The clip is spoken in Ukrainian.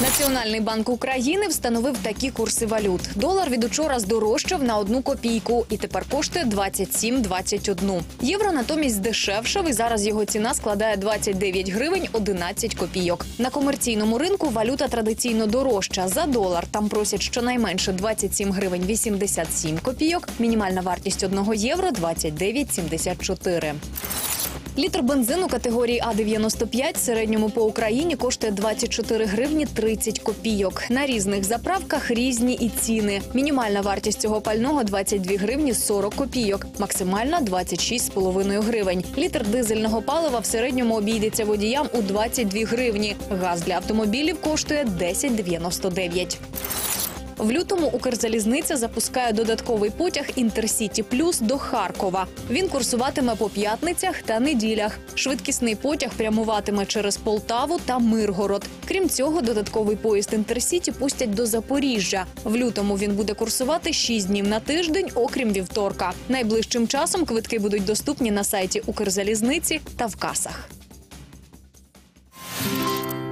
Національний банк України встановив такі курси валют. Долар від учора здорожчав на одну копійку і тепер коштує 27,21. Євро натомість здешевшав і зараз його ціна складає 29 гривень 11 копійок. На комерційному ринку валюта традиційно дорожча. За долар там просять щонайменше 27 гривень 87 копійок. Мінімальна вартість одного євро 29,74. Літр бензину категорії А95 в середньому по Україні коштує 24 гривні 30 копійок. На різних заправках різні і ціни. Мінімальна вартість цього пального 22 гривні 40 копійок, максимальна 26,5 гривень. Літр дизельного палива в середньому обійдеться водіям у 22 гривні. Газ для автомобілів коштує 10,99. В лютому Укрзалізниця запускає додатковий потяг Інтерсіті Плюс до Харкова. Він курсуватиме по п'ятницях та неділях. Швидкісний потяг прямуватиме через Полтаву та Миргород. Крім цього, додатковий поїзд Інтерсіті пустять до Запоріжжя. В лютому він буде курсувати 6 днів на тиждень, окрім вівторка. Найближчим часом квитки будуть доступні на сайті Укрзалізниці та в касах.